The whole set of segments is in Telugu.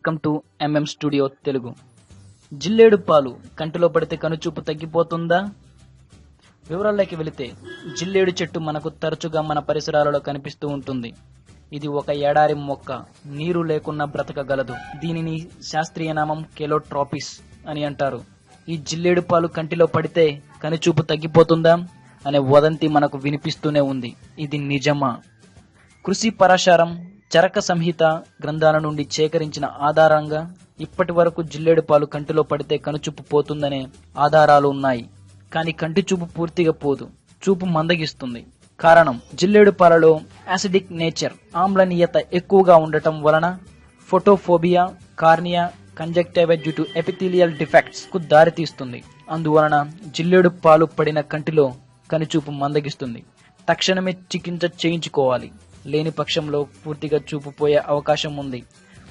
Welcome to MM studio Telugu. జిల్లేడు పాలు కంటిలో పడితే కనుచూపు తగ్గిపోతుందా? వివరాల్లోకి వెళితే జిల్లేడు చెట్టు మనకు తరచుగా మన పరిసరాలలో కనిపిస్తూ ఉంటుంది. ఇది ఒక ఎడారి మొక్క నీరు లేకున్నా బ్రతకగలదు. దీనిని శాస్త్రీయ నామం కెలోట్రాపిస్ అని అంటారు. ఈ జిల్లేడు పాలు కంటిలో పడితే కనుచూపు తగ్గిపోతుందా? అనే వదంతి మనకు వినిపిస్తూనే ఉంది. ఇది నిజమా? కృషి పరాశారం చరక సంహిత గ్రంథాల నుండి సేకరించిన ఆధారంగా ఇప్పటి వరకు జిల్లేడుపాలు కంటిలో పడితే కనుచూపు పోతుందనే ఆధారాలు ఉన్నాయి. కానీ కంటి చూపు పూర్తిగా పోదు. చూపు మందగిస్తుంది. కారణం జిల్లేడుపాలలో యాసిడిక్ నేచర్ ఆమ్లనీయత ఎక్కువగా ఉండటం వలన photophobia cornea conjunctiva due to epithelial డిఫెక్ట్స్కు దారితీస్తుంది. అందువలన జిల్లేడు పాలు పడిన కంటిలో కనుచూపు మందగిస్తుంది. తక్షణమే చికిత్స చేయించుకోవాలి. లేని పక్షంలో పూర్తిగా చూపుపోయే అవకాశం ఉంది.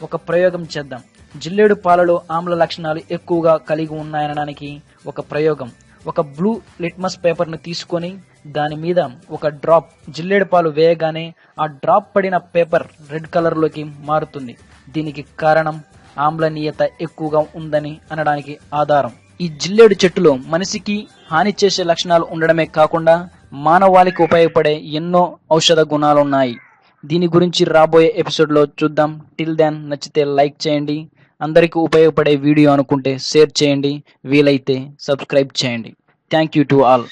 ఒక ప్రయోగం చేద్దాం. జిల్లేడు పాలలో ఆమ్ల లక్షణాలు ఎక్కువగా కలిగి ఉన్నాయనడానికి ఒక ప్రయోగం. ఒక బ్లూ లిట్మస్ పేపర్ను తీసుకొని దాని మీద ఒక డ్రాప్ జిల్లేడు పాలు వేయగానే ఆ డ్రాప్ పడిన పేపర్ రెడ్ కలర్లోకి మారుతుంది. దీనికి కారణం ఆమ్లనీయత ఎక్కువగా ఉందని అనడానికి ఆధారం. ఈ జిల్లేడు చెట్టులో మనిషికి హాని చేసే లక్షణాలు ఉండడమే కాకుండా మానవాళికి ఉపయోగపడే ఎన్నో ఔషధ గుణాలు ఉన్నాయి దీని గురించి రాబోయే ఎపిసోడ్లో చూద్దాం. టిల్ దెన్ నచ్చితే లైక్ చేయండి. అందరికీ ఉపయోగపడే వీడియో అనుకుంటే షేర్ చేయండి. వీలైతే సబ్స్క్రైబ్ చేయండి. Thank you to all